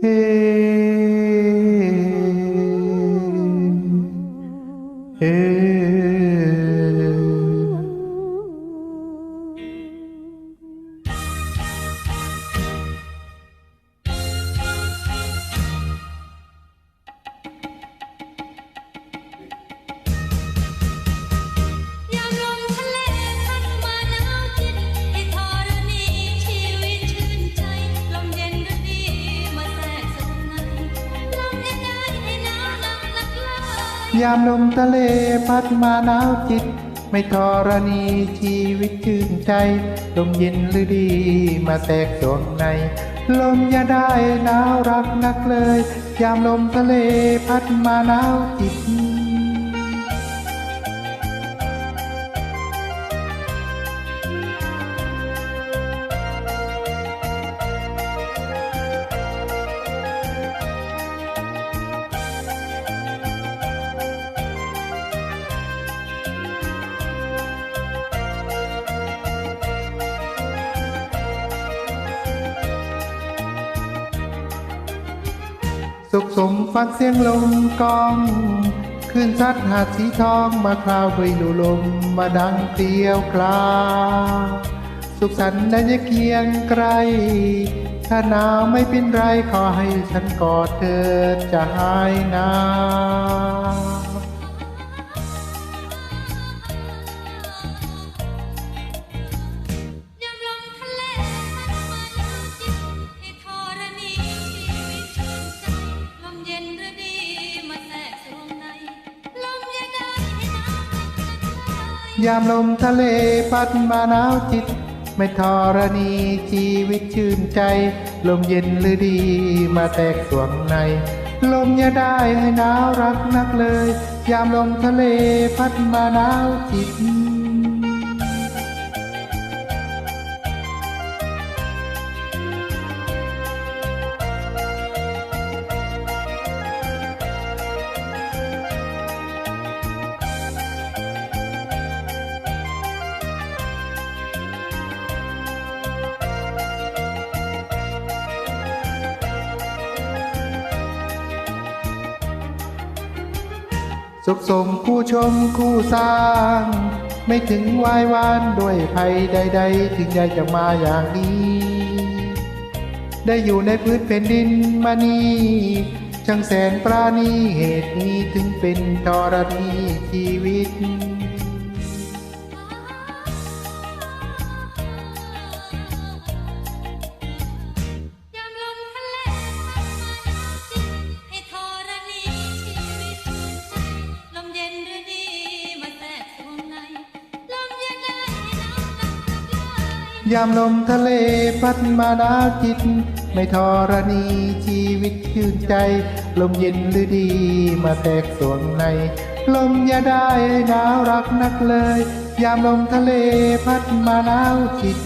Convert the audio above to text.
เยามลมทะเลพัดมาหนาวจิต ไม่ทรณีชีวิตชื่นใจ ลมเย็นหรือดีมาแทรกดวงใน ลมอย่าได้หนาวรักนักเลย ยามลมทะเลพัดมาหนาวจิต สุขสมฟังเสียงลมกองขึ้นซัดหาดสีทองมาคราวไปดูลมมาดังเกลียวกลา สุขสันต์ได้จะเคียงไกล ถ้าหนาวไม่เป็นไรขอให้ฉันกอดเธอจะหายหนาว ยามลมทะเลพัดมาหนาวจิต ไม่ทรณีชีวิตชื่นใจ ลมเย็นหรือดีมาแตกสวงใน ลมอย่าได้ให้หนาวรักนักเลย ยามลมทะเลพัดมาหนาวจิต สุขสมคู่ชมคู่สร้าง ไม่ถึงวายวานด้วยภัยใด ๆ ถึงใจจะมาอย่างนี้ ได้อยู่ในพื้นแผ่นดินมานีช่างแสนปราณีเหตุนี้ถึงเป็นธรณีชีวิต ยามลมทะเลพัดมาหนาวจิต ไม่ทรณีชีวิตชื่นใจ ลมเย็นหรือดีมาแตกสวงใน ลมอย่าได้หนาวรักนักเลย ยามลมทะเลพัดมาหนาวจิต